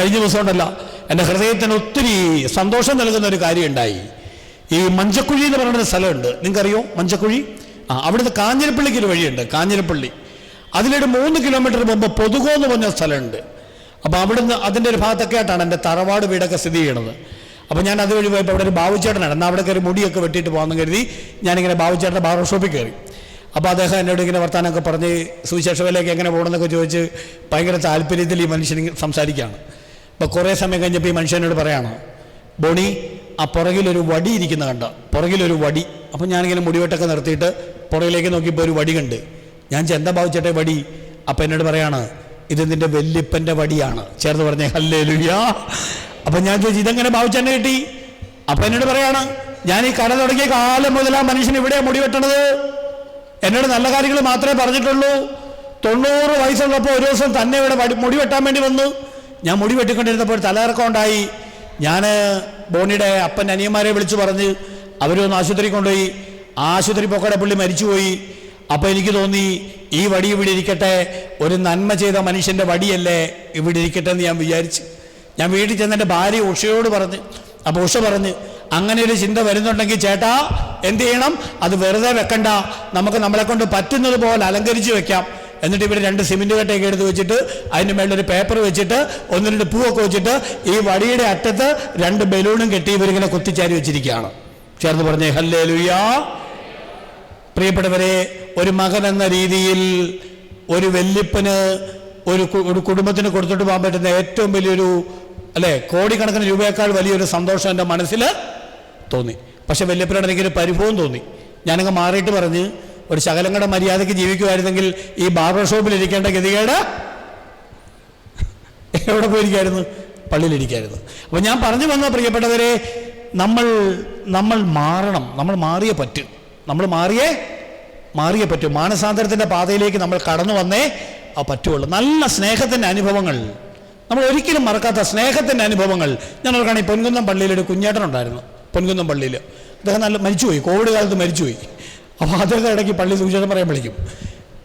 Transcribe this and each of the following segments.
കഴിഞ്ഞ ദിവസം ഉണ്ടല്ല എന്റെ ഹൃദയത്തിന് ഒത്തിരി സന്തോഷം നൽകുന്ന ഒരു കാര്യം ഉണ്ടായി ഈ മഞ്ചക്കുഴി എന്ന് പറയുന്ന സ്ഥലമുണ്ട്. നിങ്ങൾക്കറിയോ മഞ്ചക്കുഴി? ആ അവിടുത്തെ കാഞ്ഞിരപ്പള്ളിക്ക് ഒരു വഴിയുണ്ട്. കാഞ്ഞിരപ്പള്ളി. അതിലൊരു മൂന്ന് കിലോമീറ്റർ മുമ്പ് പൊതുകോ എന്ന് പറഞ്ഞ സ്ഥലമുണ്ട്. അപ്പോൾ അവിടുന്ന് അതിന്റെ ഒരു ഭാഗത്തൊക്കെ ആയിട്ടാണ് എന്റെ തറവാട് വീടൊക്കെ സ്ഥിതി ചെയ്യണത് അപ്പോൾ ഞാൻ അതുവഴി പോയപ്പോൾ അവിടെ ഒരു ബാബുച്ചേട്ടനാണ് എന്നാൽ അവിടെ കയറി മുടിയൊക്കെ വെട്ടിയിട്ട് പോകാമെന്ന് കരുതി ഞാനിങ്ങനെ ബാബുചേട്ടന്റെ ബാർബർ ഷോപ്പിൽ കയറി. അപ്പോൾ അദ്ദേഹം എന്നോട് ഇങ്ങനെ വർത്താനമൊക്കെ പറഞ്ഞ് സുവിശേഷ വിലയൊക്കെ എങ്ങനെ പോകണമെന്നൊക്കെ ചോദിച്ച് ഭയങ്കര താല്പര്യത്തിൽ ഈ മനുഷ്യൻ സംസാരിക്കുകയാണ്. അപ്പോൾ കുറേ സമയം കഴിഞ്ഞപ്പോൾ ഈ മനുഷ്യനോട് പറയാണ് ബോണി ആ പുറകിലൊരു വടി ഇരിക്കുന്ന കണ്ട പുറകിലൊരു വടി. അപ്പം ഞാനിങ്ങനെ മുടിവെട്ടൊക്കെ നിർത്തിയിട്ട് പുറകിലേക്ക് നോക്കിയപ്പോൾ ഒരു വടി കണ്ട്. ഞാൻ ചെന്ത ഭാവിച്ചട്ടെ വടി? അപ്പം എന്നോട് പറയാണ് ഇത് നിന്റെ വല്യപ്പന്റെ വടിയാണ്. ചേർന്ന് പറഞ്ഞേ ഹല്ലേ ലുയാ അപ്പം ഞാൻ ചോദിച്ചു ഇതെങ്ങനെ ഭാവിച്ചെന്നെ കിട്ടി? അപ്പം എന്നോട് പറയാണ് ഞാൻ ഈ കട തുടങ്ങിയ കാലം മുതൽ ആ മനുഷ്യൻ ഇവിടെയാണ് മുടി വെട്ടണത് എന്നോട് നല്ല കാര്യങ്ങൾ മാത്രമേ പറഞ്ഞിട്ടുള്ളൂ. തൊണ്ണൂറ് വയസ്സുള്ളപ്പോൾ ഒരു ദിവസം തന്നെ ഇവിടെ വടി- മുടി വെട്ടാൻ വേണ്ടി വന്നു. ഞാൻ മുടി വെട്ടിക്കൊണ്ടിരുന്നപ്പോൾ തലകറക്കം ഉണ്ടായി. ഞാൻ ബോണിയുടെ അപ്പൻ അനിയന്മാരെ വിളിച്ചു പറഞ്ഞ് അവരൊന്ന് ആശുപത്രി കൊണ്ടുപോയി. ആശുപത്രി പോക്കടെ പുള്ളി മരിച്ചുപോയി. അപ്പോൾ എനിക്ക് തോന്നി ഈ വടി ഇവിടെ ഇരിക്കട്ടെ ഒരു നന്മ ചെയ്ത മനുഷ്യന്റെ വടിയല്ലേ ഇവിടെ ഇരിക്കട്ടെ എന്ന് ഞാൻ വിചാരിച്ച്. ഞാൻ വീട്ടിൽ ചെന്ന് എന്റെ ഭാര്യ ഉഷയോട് പറഞ്ഞ് അപ്പോൾ ഉഷ പറഞ്ഞ് അങ്ങനെ ഒരു ചിന്ത വരുന്നുണ്ടെങ്കിൽ ചേട്ടാ എന്ത് ചെയ്യണം? അത് വെറുതെ വെക്കണ്ട. നമുക്ക് നമ്മളെ കൊണ്ട് പറ്റുന്നത് പോലെ അലങ്കരിച്ച് വെക്കാം. എന്നിട്ട് ഇവിടെ രണ്ട് സിമെന്റ് കട്ടയൊക്കെ എടുത്ത് വെച്ചിട്ട് അതിന്റെ മേളിൽ ഒരു പേപ്പർ വെച്ചിട്ട് ഒന്ന് രണ്ട് പൂവൊക്കെ വെച്ചിട്ട് ഈ വടിയുടെ അറ്റത്ത് രണ്ട് ബലൂണും കെട്ടി ഇവരിങ്ങനെ കുത്തിച്ചാരി വെച്ചിരിക്കുകയാണ്. ചേർന്ന് പറഞ്ഞേ ഹല്ലേ ലുയാ പ്രിയപ്പെട്ടവരെ ഒരു മകൻ എന്ന രീതിയിൽ ഒരു വെല്ലിപ്പന് ഒരു ഒരു കുടുംബത്തിന് കൊടുത്തിട്ട് പോകാൻ പറ്റുന്ന ഏറ്റവും വലിയൊരു അല്ലെ കോടിക്കണക്കിന് രൂപയേക്കാൾ വലിയൊരു സന്തോഷം എന്റെ മനസ്സിൽ തോന്നി. പക്ഷെ വല്യപ്പനോട് എനിക്കൊരു പരിഭവം തോന്നി. ഞാനങ്ങ് മാറിയിട്ട് പറഞ്ഞ് ഒരു ശകലങ്ങളുടെ മര്യാദയ്ക്ക് ജീവിക്കുമായിരുന്നെങ്കിൽ ഈ ബാർബർ ഷോപ്പിൽ ഇരിക്കേണ്ട ഗതികേട് എവിടെ പോയിരിക്കായിരുന്നു? പള്ളിയിലിരിക്കായിരുന്നു. അപ്പോൾ ഞാൻ പറഞ്ഞു വന്ന പ്രിയപ്പെട്ടവരെ നമ്മൾ നമ്മൾ മാറണം. നമ്മൾ മാറിയേ പറ്റും. നമ്മൾ മാറിയേ മാറിയേ പറ്റും. മാനസാന്തരത്തിന്റെ പാതയിലേക്ക് നമ്മൾ കടന്നു വന്നേ ആ പറ്റുള്ളൂ. നല്ല സ്നേഹത്തിന്റെ അനുഭവങ്ങൾ. നമ്മൾ ഒരിക്കലും മറക്കാത്ത സ്നേഹത്തിന്റെ അനുഭവങ്ങൾ. ഞാൻ ഓർക്കാണ് ഈ പൊൻകുന്നം പള്ളിയിലൊരു കുഞ്ഞേട്ടനുണ്ടായിരുന്നു പൊൻകുന്നം പള്ളിയിൽ. അദ്ദേഹം നല്ല മരിച്ചുപോയി. കോവിഡ് കാലത്ത് മരിച്ചുപോയി. അപ്പോൾ അദ്ദേഹം ഇടയ്ക്ക് പള്ളി സുവിശേഷം പറയാൻ വിളിക്കും.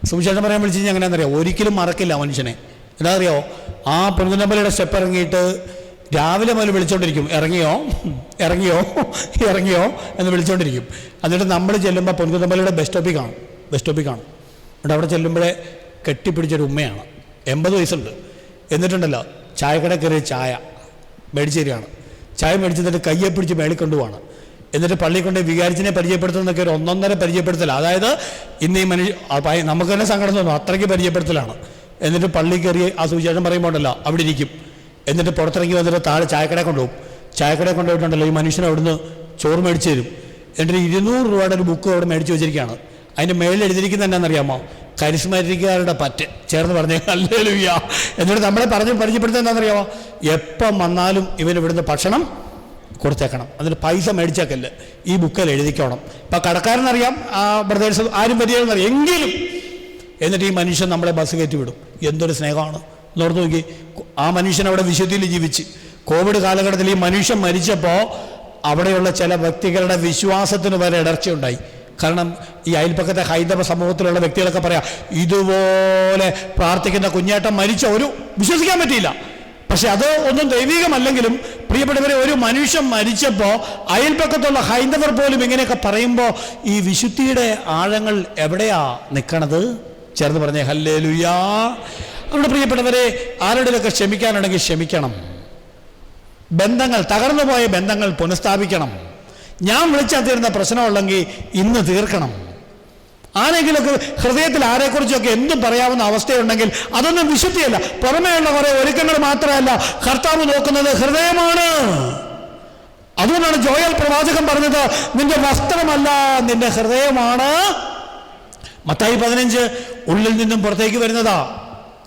സുവിശേഷം പറയാൻ വിളിച്ചു കഴിഞ്ഞാൽ എങ്ങനെയാണെന്നറിയോ? ഒരിക്കലും മറക്കില്ല മനുഷ്യനെ. എന്താ അറിയോ ആ പൊൻകുന്നമ്പലയുടെ സ്റ്റെപ്പ് ഇറങ്ങിയിട്ട് രാവിലെ മുതൽ വിളിച്ചോണ്ടിരിക്കും. ഇറങ്ങിയോ? ഇറങ്ങിയോ? ഇറങ്ങിയോ? എന്ന് വിളിച്ചോണ്ടിരിക്കും. എന്നിട്ട് നമ്മൾ ചെല്ലുമ്പോൾ പൊൻകുന്നമ്പലയുടെ ബസ് സ്റ്റോപ്പിൽ കാണും. ബസ് സ്റ്റോപ്പിൽ കാണും. എന്നിട്ട് അവിടെ ചെല്ലുമ്പോഴേ കെട്ടിപ്പിടിച്ചൊരു ഉമ്മയാണ്. എൺപത് വയസ്സുണ്ട്. എന്നിട്ടുണ്ടല്ലോ ചായക്കട കയറിയ ചായ. മേടിച്ചേരിയാണ് ചായ മേടിച്ചിട്ട് കയ്യെ പിടിച്ച് മേളിൽ കൊണ്ടുപോവാണ്. എന്നിട്ട് പള്ളി കൊണ്ട് വികാരിച്ചിനെ പരിചയപ്പെടുത്തുന്നൊക്കെ ഒരു ഒന്നൊന്നര പരിചയപ്പെടുത്തൽ. അതായത് ഇന്ന് ഈ മനുഷ്യ നമുക്ക് തന്നെ സങ്കടം തോന്നും അത്രയ്ക്ക് പരിചയപ്പെടുത്തലാണ്. എന്നിട്ട് പള്ളി കയറി ആ സുവിശേഷം പറയുമ്പോണ്ടല്ലോ അവിടെ ഇരിക്കും. എന്നിട്ട് പുറത്തിറങ്ങി വന്നിട്ട് താഴെ ചായക്കട കൊണ്ടുപോകും. ചായക്കട കൊണ്ടുപോയിട്ടുണ്ടല്ലോ ഈ മനുഷ്യൻ അവിടുന്ന് ചോറ് മേടിച്ച് തരും. എന്നിട്ട് ഇരുന്നൂറ് രൂപയുടെ ഒരു ബുക്ക് അവിടെ മേടിച്ച് വെച്ചിരിക്കുകയാണ്. അതിന്റെ മേളിൽ എഴുതിയിരിക്കുന്നത് എന്നാണെന്നറിയാമോ കരിസ്മരിക്കാരുടെ പറ്റ്. ചേർന്ന് പറഞ്ഞു അല്ലേ എന്നിട്ട് നമ്മളെ പറഞ്ഞ് പരിചയപ്പെടുത്തുന്നത് എന്താണെന്നറിയാമോ? എപ്പം വന്നാലും ഇവൻ ഇവിടുന്ന് ഭക്ഷണം കൊടുത്തേക്കണം. അതിന് പൈസ മേടിച്ചേക്കല്ല്. ഈ ബുക്കിൽ എഴുതിക്കോണം. ഇപ്പം കടക്കാരനറിയാം ആ ബ്രദേഴ്സ് ആരും പരിചയമെന്നറിയാം എങ്കിലും എന്നിട്ട് ഈ മനുഷ്യൻ നമ്മളെ ബസ് കയറ്റി വിടും. എന്തൊരു സ്നേഹമാണ്. നോർത്ത് നോക്കി. ആ മനുഷ്യൻ അവിടെ വിശുദ്ധിയിൽ ജീവിച്ച്. കോവിഡ് കാലഘട്ടത്തിൽ ഈ മനുഷ്യൻ മരിച്ചപ്പോൾ അവിടെയുള്ള ചില വ്യക്തികളുടെ വിശ്വാസത്തിന് വരെ ഇടർച്ചയുണ്ടായി. കാരണം ഈ അയൽപ്പക്കത്തെ ഹൈന്ദവ സമൂഹത്തിലുള്ള വ്യക്തികളൊക്കെ പറയാം ഇതുപോലെ പ്രാർത്ഥിക്കുന്ന കുഞ്ഞേട്ടൻ മരിച്ച ഒരു വിശ്വസിക്കാൻ പറ്റിയില്ല. പക്ഷെ അത് ഒന്നും ദൈവികമല്ലെങ്കിലും പ്രിയപ്പെട്ടവരെ ഒരു മനുഷ്യൻ മരിച്ചപ്പോൾ അയൽപ്പക്കത്തുള്ള ഹൈന്ദവർ പോലും ഇങ്ങനെയൊക്കെ പറയുമ്പോൾ ഈ വിശുദ്ധിയുടെ ആഴങ്ങൾ എവിടെയാ നിൽക്കണത് ചേർന്ന് പറഞ്ഞേ ഹല്ലേ ലുയാ നമ്മുടെ പ്രിയപ്പെട്ടവരെ ആരുടെയൊക്കെ ക്ഷമിക്കാനുണ്ടെങ്കിൽ ക്ഷമിക്കണം. ബന്ധങ്ങൾ തകർന്നുപോയ ബന്ധങ്ങൾ പുനഃസ്ഥാപിക്കണം. ഞാൻ വിളിച്ചാൽ തീരുന്ന പ്രശ്നമുള്ളെങ്കിൽ ഇന്ന് തീർക്കണം. ആരെങ്കിലൊക്കെ ഹൃദയത്തിൽ ആരെക്കുറിച്ചൊക്കെ എന്തും പറയാവുന്ന അവസ്ഥയുണ്ടെങ്കിൽ അതൊന്നും വിശുദ്ധിയല്ല. പുറമേയുള്ള കുറെ ഒരുക്കങ്ങൾ മാത്രമല്ല കർത്താവ് നോക്കുന്നത് ഹൃദയമാണ്. അതുകൊണ്ടാണ് ജോയൽ പ്രവാചകൻ പറഞ്ഞത് നിന്റെ വസ്ത്രമല്ല നിന്റെ ഹൃദയമാണ്. മത്തായി പതിനഞ്ച് ഉള്ളിൽ നിന്നും പുറത്തേക്ക് വരുന്നതാ.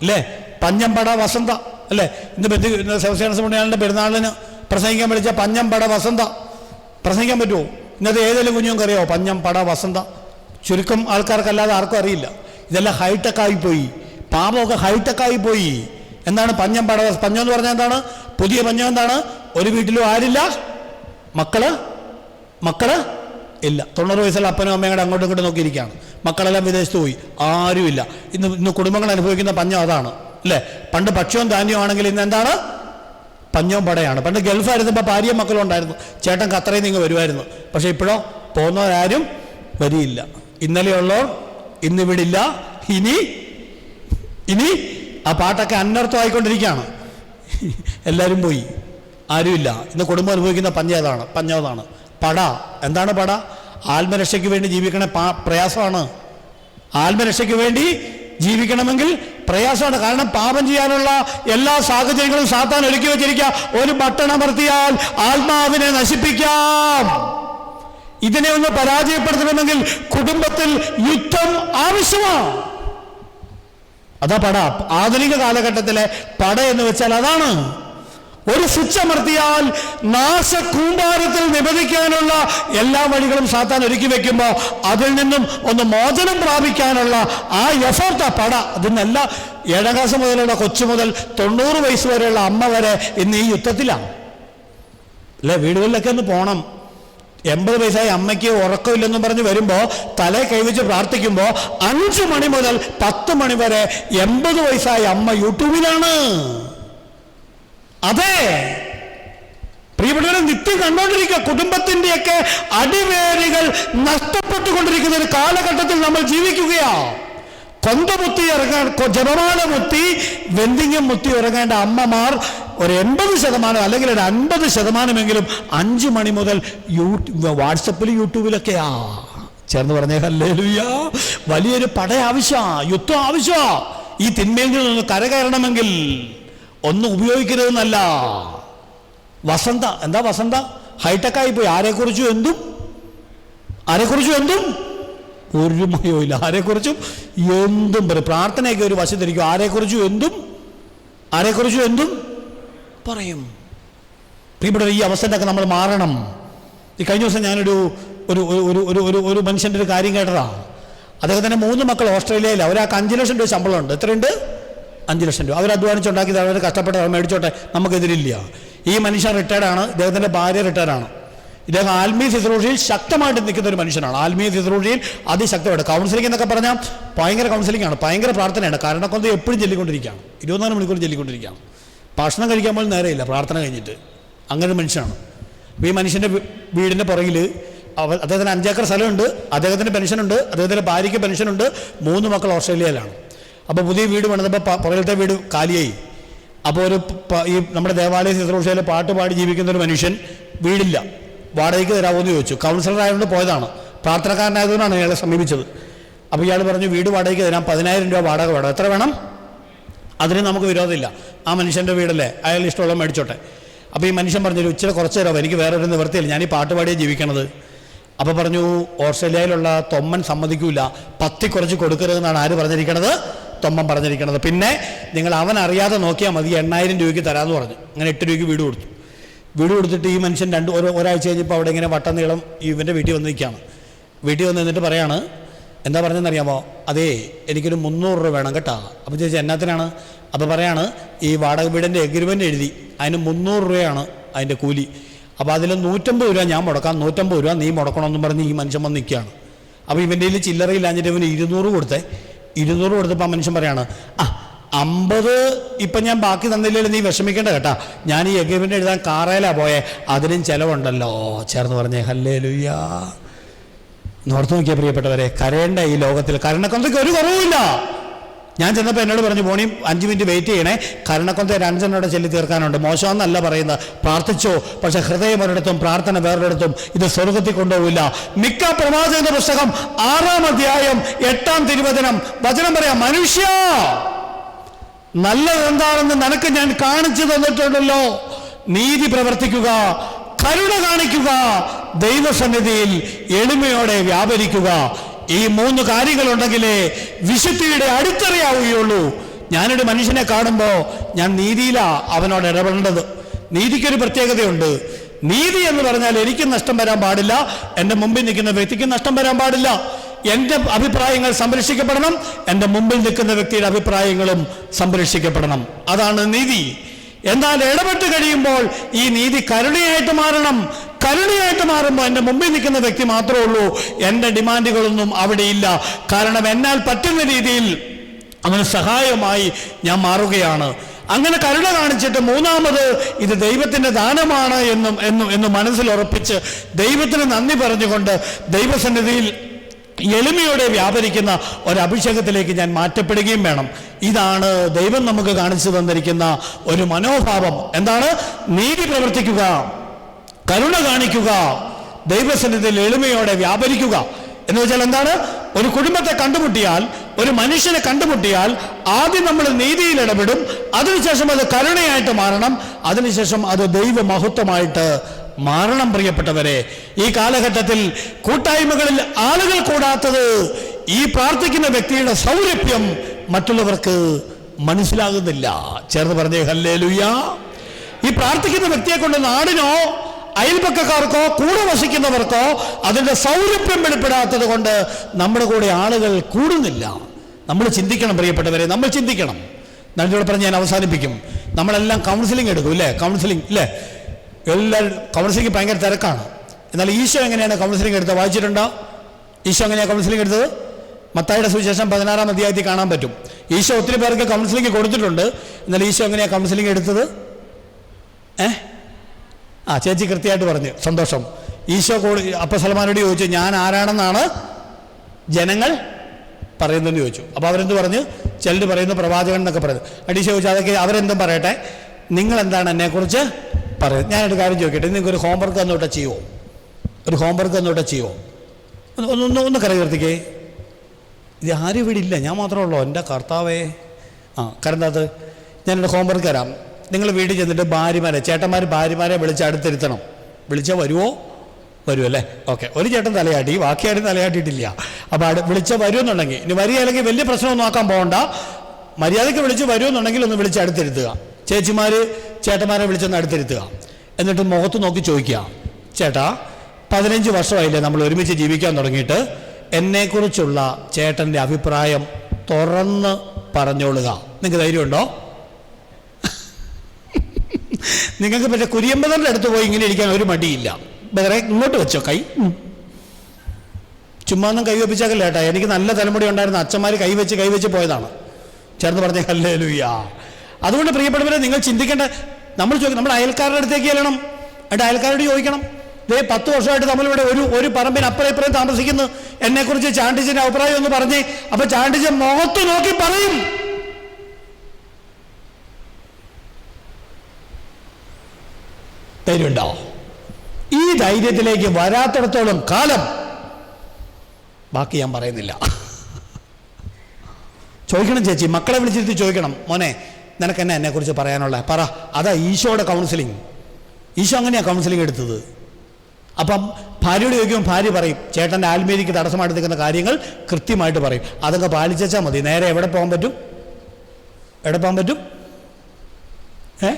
അല്ലേ? പഞ്ഞമ്പട വസന്ത. അല്ലേ? ഇന്ന് ബന്ധു ശിവസേനസുമണിയാളിന്റെ പെരുന്നാളിന് പ്രസംഗിക്കാൻ വിളിച്ച പഞ്ഞമ്പട വസന്ത. പ്രസംഗിക്കാൻ പറ്റുമോ? ഇന്നത്തെ ഏതെങ്കിലും കുഞ്ഞുങ്ങൾക്ക് അറിയാമോ പഞ്ഞം പട വസന്ത. ചുരുക്കം ആൾക്കാർക്കല്ലാതെ ആർക്കും അറിയില്ല. ഇതെല്ലാം ഹൈടെക്കായി പോയി പാപമൊക്കെ ഹൈടെക്കായി പോയി എന്താണ് പഞ്ഞം പട പഞ്ഞം എന്ന് പറഞ്ഞാൽ എന്താണ്? പുതിയ പഞ്ഞം എന്താണ്? ഒരു വീട്ടിലും ആരില്ല. മക്കൾ? മക്കൾ? ഇല്ല. തൊണ്ണൂറ് വയസ്സുള്ള അപ്പനും അമ്മയും കൂടെ അങ്ങോട്ടും ഇങ്ങോട്ടും നോക്കിയിരിക്കുകയാണ്. മക്കളെല്ലാം വിദേശത്ത് പോയി. ആരുമില്ല. ഇന്ന് ഇന്ന് കുടുംബങ്ങൾ അനുഭവിക്കുന്ന പഞ്ഞം അതാണ്. അല്ലേ? പണ്ട് ഭക്ഷ്യവും ധാന്യവും ആണെങ്കിൽ ഇന്ന് എന്താണ്? പഞ്ഞവും പടയാണ്. പണ്ട് ഗൾഫായിരുന്നപ്പോൾ ഭാര്യയും മക്കളും ഉണ്ടായിരുന്നു. ചേട്ടൻ ഖത്തറയിൽ നിങ്ങൾ വരുമായിരുന്നു. പക്ഷേ ഇപ്പോഴോ പോകുന്നവരാരും വരിയില്ല. ഇന്നലെയുള്ളവർ ഇന്നിവിടില്ല. ഇനി ഇനി ആ പാട്ടൊക്കെ അനർത്ഥമായിക്കൊണ്ടിരിക്കുകയാണ്. എല്ലാവരും പോയി. ആരുമില്ല. ഇന്ന് കുടുംബം അനുഭവിക്കുന്ന പഞ്ചായത്താണ് പഞ്ചായത്താണ് പട. എന്താണ് പട? ആത്മരക്ഷയ്ക്ക് വേണ്ടി ജീവിക്കണ പ്രയാസമാണ്. ആത്മരക്ഷയ്ക്ക് വേണ്ടി ജീവിക്കണമെങ്കിൽ പ്രയാസമാണ്. കാരണം പാപം ചെയ്യാനുള്ള എല്ലാ സാഹചര്യങ്ങളും സാത്താൻ ഒരുക്കി വെച്ചിരിക്കുക. ഒരു ബട്ടൺ അമർത്തിയാൽ ആത്മാവിനെ നശിപ്പിക്കാം. ഇതിനെ ഒന്ന് പരാജയപ്പെടുത്തണമെങ്കിൽ കുടുംബത്തിൽ യുദ്ധം ആവശ്യമാണ്. അതാ പട. ആധുനിക കാലഘട്ടത്തിലെ പട എന്ന് വെച്ചാൽ അതാണ്. ഒരു സ്വിച്ച് അമർത്തിയാൽ നാശകൂമ്പാരത്തിൽ നിബന്ധിക്കാനുള്ള എല്ലാ വഴികളും സാത്താൻ ഒരുക്കി വെക്കുമ്പോൾ അതിൽ നിന്നും ഒന്ന് മോചനം പ്രാപിക്കാനുള്ള ആ എഫോർട്ട് ആ പട. അതിനല്ല ഏഴാം ക്ലാസ് മുതലുള്ള കൊച്ചു മുതൽ തൊണ്ണൂറ് വയസ്സ് വരെയുള്ള അമ്മ വരെ ഇന്ന് ഈ യുദ്ധത്തിലാണ്. അല്ലെ? വീടുകളിലൊക്കെ ഒന്ന് പോണം. എൺപത് വയസ്സായി അമ്മയ്ക്ക് ഉറക്കമില്ലെന്നും പറഞ്ഞ് വരുമ്പോൾ തലേ കൈവച്ച് പ്രാർത്ഥിക്കുമ്പോൾ അഞ്ച് മണി മുതൽ പത്ത് മണി വരെ എൺപത് വയസ്സായ അമ്മ യൂട്യൂബിലാണ്. അതെ. പ്രിയപ്പെട്ടവരെ നിത്യം കണ്ടുകൊണ്ടിരിക്കുക കുടുംബത്തിന്റെയൊക്കെ അടിവേരുകൾ നഷ്ടപ്പെട്ടുകൊണ്ടിരിക്കുന്ന ഒരു കാലഘട്ടത്തിൽ നമ്മൾ ജീവിക്കുകയാ. കൊന്തമുത്തി ഇറങ്ങാൻ ജപമാല മുത്തി വെന്തിങ്ങം മുത്തി ഇറങ്ങേണ്ട അമ്മമാർ ഒരു എൺപത് ശതമാനം അല്ലെങ്കിൽ ഒരു അൻപത് ശതമാനമെങ്കിലും അഞ്ച് മണി മുതൽ യൂട്യൂബ് വാട്സപ്പിൽ യൂട്യൂബിലൊക്കെയാ. ചേർന്ന് പറഞ്ഞേ ഹല്ലേലൂയ. വലിയൊരു പട ആവശ്യമാ യുദ്ധം ആവശ്യമാ ഈ തിന്മയിൽ നിന്ന് കരകയറണമെങ്കിൽ ഒന്നും ഉപയോഗിക്കരുതെന്നല്ല. വസന്ത എന്താ വസന്ത? ഹൈടെക് ആയി പോയി. ആരെക്കുറിച്ചും എന്തും? ആരെക്കുറിച്ചും എന്തും? ഒരു ഇല്ല. ആരെക്കുറിച്ചും? എന്തും പറയും പ്രാർത്ഥനയൊക്കെ ഒരു വശത്തിരിക്കും ആരെക്കുറിച്ചും എന്തും? ആരെക്കുറിച്ചും എന്തും? പറയും. പ്രിയപ്പെട്ട ഈ അവസ്ഥയിലൊക്കെ നമ്മൾ മാറണം. ഈ കഴിഞ്ഞ ദിവസം ഞാനൊരു ഒരു ഒരു ഒരു ഒരു ഒരു മനുഷ്യന്റെ ഒരു കാര്യം കേട്ടതാ. അദ്ദേഹത്തിന്റെ മൂന്ന് മക്കൾ ഓസ്ട്രേലിയയിൽ ഒരാൾക്ക് അഞ്ച് ലക്ഷം രൂപ ശമ്പളമുണ്ട്. എത്രയുണ്ട്? അഞ്ച് ലക്ഷം രൂപ. അവർ അവർ കഷ്ടപ്പെട്ട് അവർ മേടിച്ചോട്ടെ. നമുക്കെതിരില്ല. ഈ മനുഷ്യൻ റിട്ടയർഡാണ്. ഇദ്ദേഹത്തിന്റെ ഭാര്യ റിട്ടയർഡാണ്. ഇദ്ദേഹം ആത്മീയ ശുശ്രൂഷയിൽ ശക്തമായിട്ട് നിൽക്കുന്ന ഒരു മനുഷ്യനാണ്. ആത്മീയ ശുശ്രൂഷയിൽ അതിശക്തമായിട്ട്. കൗൺസിലിംഗ് എന്നൊക്കെ പറഞ്ഞാൽ ഭയങ്കര കൗൺസിലിംഗ് ആണ്. ഭയങ്കര പ്രാർത്ഥനയാണ്. കാരണക്കൊന്ത എപ്പോഴും ചൊല്ലിക്കൊണ്ടിരിക്കുകയാണ്. ഇരുപത്തിനാല് മണിക്കൂർ ചൊല്ലിക്കൊണ്ടിരിക്കുകയാണ്. ഭക്ഷണം കഴിക്കാൻ പോലും നേരെയില്ല പ്രാർത്ഥന കഴിഞ്ഞിട്ട്. അങ്ങനെ മനുഷ്യനാണ്. അപ്പോൾ ഈ മനുഷ്യന്റെ വീടിന്റെ പുറകിൽ അവ അദ്ദേഹത്തിന് അഞ്ചേക്കർ സ്ഥലമുണ്ട് അദ്ദേഹത്തിന്റെ പെൻഷനുണ്ട് അദ്ദേഹത്തിന്റെ ഭാര്യയ്ക്ക് പെൻഷനുണ്ട് മൂന്ന് മക്കൾ ഓസ്ട്രേലിയയിലാണ്. അപ്പോൾ പുതിയ വീട് പ- പുറകിലത്തെ വീട് കാലിയായി. അപ്പോൾ ഒരു ഈ നമ്മുടെ ദേവാലയ ശുശ്രൂഷയിൽ പാട്ട് പാടി ജീവിക്കുന്ന ഒരു മനുഷ്യൻ വീടില്ല. വാടകയ്ക്ക് തരാമോ എന്ന് ചോദിച്ചു. കൗൺസിലർ ആയതുകൊണ്ട് പോയതാണ്. പ്രാർത്ഥനക്കാരനായതുകൊണ്ടാണ് ഇയാളെ സമീപിച്ചത്. അപ്പോൾ ഇയാൾ പറഞ്ഞു വീട് വാടകയ്ക്ക് തരാം പതിനായിരം രൂപ വാടക വേണം. എത്ര വേണം? അതിന് നമുക്ക് വിരോധമില്ല. ആ മനുഷ്യന്റെ വീടല്ലേ? അയാൾ ഇഷ്ടമുള്ള മേടിച്ചോട്ടെ. അപ്പോൾ ഈ മനുഷ്യൻ പറഞ്ഞു "ഒരു ഇച്ചിരി കുറച്ച് തരാമോ? എനിക്ക് വേറെ ഒരു നിവൃത്തിയില്ല. ഞാൻ ഈ പാട്ട് പാടിയേ ജീവിക്കണത്. അപ്പോൾ പറഞ്ഞു ഓസ്ട്രേലിയയിലുള്ള തൊമ്മൻ സമ്മതിക്കൂല. പത്തി കുറച്ച് കൊടുക്കരുതെന്നാണ് ആര് പറഞ്ഞിരിക്കണത്? തൊമ്മൻ പറഞ്ഞിരിക്കണത്. പിന്നെ നിങ്ങൾ അവൻ അറിയാതെ നോക്കിയാൽ മതി എണ്ണായിരം രൂപയ്ക്ക് തരാമെന്ന് പറഞ്ഞു. അങ്ങനെ എട്ട് രൂപയ്ക്ക് വീട് കൊടുത്തു. വീട് കൊടുത്തിട്ട് ഈ മനുഷ്യൻ രണ്ട് ഒരു ഒരാഴ്ച കഴിഞ്ഞപ്പോൾ അവിടെ ഇങ്ങനെ വട്ടം നീളം ഇവന്റെ വീട്ടിൽ വന്ന് നിൽക്കുകയാണ്. വീട്ടിൽ വന്ന് നിന്നിട്ട് പറയാണ് എന്താ പറഞ്ഞതെന്നറിയാമോ? അതേ എനിക്കൊരു മുന്നൂറ് രൂപ വേണം കേട്ടോ. അപ്പോൾ ചേച്ചി എന്നാത്തിനാണ്? അപ്പോൾ പറയാണ് ഈ വാടക വീടിന്റെ എഗ്രിമെന്റ് എഴുതി. അതിന് മുന്നൂറ് രൂപയാണ് അതിന്റെ കൂലി. അപ്പോൾ അതിൽ നൂറ്റമ്പത് രൂപ ഞാൻ മുടക്കാം. നൂറ്റമ്പത് രൂപ നീ മുടക്കണമെന്നും പറഞ്ഞ് ഈ മനുഷ്യൻ വന്ന് നിൽക്കുകയാണ് അപ്പോൾ ഇവന്റെ കയ്യിൽ ചില്ലറയില്ലാഞ്ഞിട്ട് ഇവന് ഇരുന്നൂറ് കൊടുത്തേ. ഇരുന്നൂറ് കൊടുത്തപ്പോൾ ആ മനുഷ്യൻ പറയാണ് ആ അമ്പത് ഇപ്പം ഞാൻ ബാക്കി തന്നില്ലെങ്കിൽ നീ വിഷമിക്കേണ്ട കേട്ടാ. ഞാൻ ഈ എഗ്രിമെന്റ് എഴുതാൻ കാറേലാ പോയേ. അതിനും ചിലവുണ്ടല്ലോ ചേർന്ന് പറഞ്ഞേ ഹല്ലേ ലുയ്യാ നോർത്ത് നോക്കിയ പ്രിയപ്പെട്ടവരെ കരയേണ്ട ഈ ലോകത്തിൽ കരണക്കൊന്തയ്ക്ക് ഒരു കുറവുമില്ല. ഞാൻ ചെന്നപ്പോൾ എന്നോട് പറഞ്ഞു പോണി അഞ്ച് മിനിറ്റ് വെയിറ്റ് ചെയ്യണേ. കരണക്കൊന്ത ഒരു അഞ്ചെണ്ണോടെ ചെല്ലി തീർക്കാനുണ്ട്. മോശമെന്നല്ല പറയുന്നത്. പ്രാർത്ഥിച്ചോ. പക്ഷെ ഹൃദയം ഒരിടത്തും പ്രാർത്ഥന വേറൊരിടത്തും ഇത് സ്വർഗത്തിൽ കൊണ്ടുപോകില്ല മിക്ക പ്രവാചകന്റെ പുസ്തകം ആറാം അധ്യായം എട്ടാം തിരുവചനം. വചനം പറയാ മനുഷ്യ നല്ലത് എന്താണെന്ന് നിനക്ക് ഞാൻ കാണിച്ചു തന്നിട്ടുണ്ടല്ലോ. നീതി പ്രവർത്തിക്കുക കരുണ കാണിക്കുക ദൈവസന്നിധിയിൽ എളിമയോടെ വ്യാപരിക്കുക. ഈ മൂന്ന് കാര്യങ്ങളുണ്ടെങ്കിലേ വിശുദ്ധിയുടെ അടിത്തറയാവുകയുള്ളൂ. ഞാനൊരു മനുഷ്യനെ കാണുമ്പോൾ ഞാൻ നീതിയിലാ അവനോട് ഇടപെടേണ്ടത്. നീതിക്കൊരു പ്രത്യേകതയുണ്ട്. നീതി എന്ന് പറഞ്ഞാൽ എനിക്ക് നഷ്ടം വരാൻ പാടില്ല എന്റെ മുമ്പിൽ നിൽക്കുന്ന വ്യക്തിക്ക് നഷ്ടം വരാൻ പാടില്ല. എന്റെ അഭിപ്രായങ്ങൾ സംരക്ഷിക്കപ്പെടണം എന്റെ മുമ്പിൽ നിൽക്കുന്ന വ്യക്തിയുടെ അഭിപ്രായങ്ങളും സംരക്ഷിക്കപ്പെടണം. അതാണ് നീതി. എന്നാൽ ഇടപെട്ട് കഴിയുമ്പോൾ ഈ നീതി കരുണയായിട്ട് മാറണം. കരുണയായിട്ട് മാറുമ്പോൾ എന്റെ മുമ്പിൽ നിൽക്കുന്ന വ്യക്തി മാത്രമേ ഉള്ളൂ. എന്റെ ഡിമാൻഡുകളൊന്നും അവിടെയില്ല കാരണം എന്നാൽ പറ്റുന്ന രീതിയിൽ അവന് സഹായമായി ഞാൻ മാറുകയാണ്. അങ്ങനെ കരുണ കാണിച്ചിട്ട് മൂന്നാമത് ഇത് ദൈവത്തിന്റെ ദാനമാണ് എന്നും എന്നും എന്ന് മനസ്സിൽ ഉറപ്പിച്ച് ദൈവത്തിന് നന്ദി പറഞ്ഞുകൊണ്ട് ദൈവസന്നിധിയിൽ എളിമയോടെ വ്യാപരിക്കുന്ന ഒരു അഭിഷേകത്തിലേക്ക് ഞാൻ മാറ്റപ്പെടുകയും വേണം. ഇതാണ് ദൈവം നമുക്ക് കാണിച്ചു തന്നിരിക്കുന്ന ഒരു മനോഭാവം. എന്താണ്? നീതി പ്രവർത്തിക്കുക. കരുണ കാണിക്കുക ദൈവസന്നിധിയിൽ എളിമയോടെ വ്യാപരിക്കുക. എന്ന് വെച്ചാൽ എന്താണ്? ഒരു കുടുംബത്തെ കണ്ടുമുട്ടിയാൽ ഒരു മനുഷ്യനെ കണ്ടുമുട്ടിയാൽ ആദ്യം നമ്മൾ നീതിയിൽ ഇടപെടും അതിനുശേഷം അത് കരുണയായിട്ട് മാറണം അതിനുശേഷം അത് ദൈവമഹത്വമായിട്ട് മാറണം പ്രിയപ്പെട്ടവരെ. ഈ കാലഘട്ടത്തിൽ കൂട്ടായ്മകളിൽ ആളുകൾ കൂടാത്തത് ഈ പ്രാർത്ഥിക്കുന്ന വ്യക്തിയുടെ സൗരഭ്യം മറ്റുള്ളവർക്ക് മനസ്സിലാകുന്നില്ല. ചേർന്ന് പറഞ്ഞേ ഹല്ലേ ലുയ്യ ഈ പ്രാർത്ഥിക്കുന്ന വ്യക്തിയെ കൊണ്ട് നാടിനോ അയൽപക്കക്കാർക്കോ കൂടെ വസിക്കുന്നവർക്കോ അതിന്റെ സൗരഭ്യം വെളിപ്പെടാത്തത് കൊണ്ട് നമ്മുടെ കൂടെ ആളുകൾ കൂടുന്നില്ല. നമ്മൾ ചിന്തിക്കണം പ്രിയപ്പെട്ടവരെ നമ്മൾ ചിന്തിക്കണം. നന്ദിയോട് പറഞ്ഞ് ഞാൻ അവസാനിപ്പിക്കും. നമ്മളെല്ലാം കൗൺസിലിംഗ് എടുക്കും ഇല്ലേ? കൗൺസിലിംഗ് ഇല്ലേ? എല്ലാവരും കൗൺസിലിംഗ് ഭയങ്കര തിരക്കാണ്. എന്നാൽ ഈശോ എങ്ങനെയാണ് കൗൺസിലിംഗ് എടുത്തത്? വായിച്ചിട്ടുണ്ടോ? ഈശോ എങ്ങനെയാണ് കൗൺസിലിംഗ് എടുത്തത്? മത്തായുടെ സുവിശേഷം പതിനാറാം അധ്യായത്തിൽ കാണാൻ പറ്റും. ഈശോ ഒത്തിരി പേർക്ക് കൗൺസിലിംഗ് കൊടുത്തിട്ടുണ്ട്. എന്നാൽ ഈശോ എങ്ങനെയാണ് കൗൺസിലിംഗ് എടുത്തത്? ഏ? ആ ചേച്ചി കൃത്യമായിട്ട് പറഞ്ഞു. സന്തോഷം. ഈശോ കൂടി അപ്പ സൽമാനോട് ചോദിച്ചു ഞാൻ ആരാണെന്നാണ് ജനങ്ങൾ പറയുന്നതെന്ന് ചോദിച്ചു. അപ്പോൾ അവരെന്ത് പറഞ്ഞു? ചിലർ പറയുന്ന പ്രവാചകൻ എന്നൊക്കെ പറയുന്നു. അടി ചോദിച്ചു അതൊക്കെ അവരെന്തും പറയട്ടെ? നിങ്ങൾ എന്താണ് എന്നെക്കുറിച്ച് പറയുന്നത്? ഞാനൊരു കാര്യം ചോദിക്കട്ടെ നിങ്ങൾക്ക് ഒരു ഹോംവർക്ക് തന്നോട്ടെ ചെയ്യുമോ ഒരു ഹോംവർക്ക് തന്നോട്ടെ ചെയ്യുമോ ഒന്ന് ഒന്ന് ഒന്ന് കറി ഉയർത്തിക്കേ ഇത് ആരും ഇവിടെ ഇല്ല ഞാൻ മാത്രമേ ഉള്ളൂ. എന്റെ കർത്താവേ. ആ കാരണം അത്? ഞാനൊരു ഹോംവർക്ക് തരാം. നിങ്ങൾ വീട്ടിൽ ചെന്നിട്ട് ഭാര്യമാരെ ചേട്ടന്മാർ ഭാര്യമാരെ വിളിച്ച് അടുത്തിരുത്തണം. വിളിച്ചാൽ വരുമോ വരും അല്ലേ? ഓക്കെ. ഒരു ചേട്ടൻ തലയാട്ടി ബാക്കിയാരും തലയാട്ടിയിട്ടില്ല. അപ്പോൾ അവിടെ വിളിച്ച വരുമെന്നുണ്ടെങ്കിൽ ഇനി വരികയില്ലെങ്കിൽ വലിയ പ്രശ്നമൊന്നും ആക്കാൻ പോകണ്ട മര്യാദയ്ക്ക് വിളിച്ച് വരുമെന്നുണ്ടെങ്കിൽ ഒന്ന് വിളിച്ച് അടുത്തിരുത്തുക. ചേച്ചിമാർ ചേട്ടന്മാരെ വിളിച്ചൊന്ന് അടുത്തിരുത്തുക. എന്നിട്ട് മുഖത്ത് നോക്കി ചോദിക്കുക. ചേട്ടാ പതിനഞ്ച് വർഷമായില്ലേ നമ്മൾ ഒരുമിച്ച് ജീവിക്കാൻ തുടങ്ങിയിട്ട്. എന്നെക്കുറിച്ചുള്ള ചേട്ടന്റെ അഭിപ്രായം തുറന്ന് പറഞ്ഞോളുക. നിങ്ങൾക്ക് ധൈര്യമുണ്ടോ? നിങ്ങൾക്ക് മറ്റേ കുരിയമ്പതറിന്റെ അടുത്ത് പോയി ഇങ്ങനെ ഇരിക്കാൻ ഒരു മടിയില്ല. വേറെ ഇങ്ങോട്ട് വെച്ചോ കൈ. ചുമ്മാന്നും ചുമ്മാ ഒന്നും കൈവപ്പിച്ചാക്കല്ല ഏട്ടാ? എനിക്ക് നല്ല തലമുടി ഉണ്ടായിരുന്ന അച്ഛന്മാർ കൈവച്ച് കൈവച്ച് പോയതാണ്. ചേർന്ന് പറഞ്ഞ ഹല്ലേ ലുയ്യ അതുകൊണ്ട് പ്രിയപ്പെട്ടവരെ നിങ്ങൾ ചിന്തിക്കേണ്ട നമ്മൾ ചോദിക്കും നമ്മൾ അയൽക്കാരുടെ അടുത്തേക്ക് ചെല്ലണം. എന്നിട്ട് അയൽക്കാരോട് ചോദിക്കണം. ദേ പത്ത് വർഷമായിട്ട് നമ്മളിവിടെ ഒരു ഒരു പറമ്പിന് അപ്പുറം ഇപ്പുറം താമസിക്കുന്നു. എന്നെക്കുറിച്ച് ചാണ്ടിജന്റെ അഭിപ്രായം ഒന്ന് പറഞ്ഞേ. അപ്പൊ ചാണ്ടിച്ചൻ മുഖത്ത് നോക്കി പറയും. ധൈര്യമുണ്ടോ ഈ ധൈര്യത്തിലേക്ക് വരാത്തിടത്തോളം കാലം ബാക്കി ഞാൻ പറയുന്നില്ല. ചോദിക്കണം ചേച്ചി മക്കളെ വിളിച്ചിരുത്തി ചോദിക്കണം. മോനെ നിനക്ക് എന്നെ എന്നെക്കുറിച്ച് പറയാനുള്ള? പറ. അതാ ഈശോയുടെ കൗൺസിലിംഗ് ഈശോ അങ്ങനെയാണ് കൗൺസിലിംഗ് എടുത്തത്. അപ്പം ഭാര്യയോട് ചോദിക്കുമ്പോൾ ഭാര്യ പറയും ചേട്ടന്റെ ആത്മീയതയ്ക്ക് തടസ്സമായിട്ട് നിൽക്കുന്ന കാര്യങ്ങൾ കൃത്യമായിട്ട് പറയും. അതൊക്കെ പാലിച്ചാൽ മതി. നേരെ എവിടെ പോകാൻ പറ്റും? എവിടെ പോകാൻ പറ്റും? ഏ?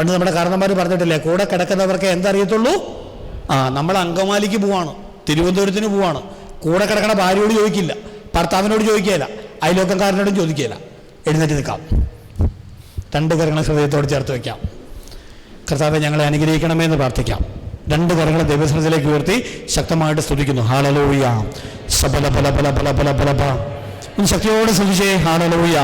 പണ്ട് നമ്മുടെ കാരണന്മാർ പറഞ്ഞിട്ടില്ലേ കൂടെ കിടക്കുന്നവർക്ക് എന്തറിയത്തുള്ളൂ? ആ നമ്മൾ അങ്കമാലിക്ക് പോവാണ് തിരുവനന്തപുരത്തിന് പോവാണ്. കൂടെ കിടക്കണ ഭാര്യയോട് ചോദിക്കില്ല ഭർത്താവിനോട് ചോദിക്കുകയില്ല അയലോക്കക്കാരനോടും ചോദിക്കുകയില്ല എഴുന്നേറ്റ് നിൽക്കാം. രണ്ട് കരങ്ങളെ ഹൃദയത്തോട് ചേർത്ത് വയ്ക്കാം. കർത്താവെ ഞങ്ങളെ അനുഗ്രഹിക്കണമേ എന്ന് പ്രാർത്ഥിക്കാം. രണ്ട് കരങ്ങളെ ദൈവസ്ഥാനത്തിലേക്ക് ഉയർത്തി ശക്തമായിട്ട് സ്തുതിക്കുന്നു. ഹാലലോയ സബല ബല ബല ബല ബല ബല ബ ഒന്ന് ശക്തിയോടെ സ്തുതിച്ചേ. ഹാലലോയ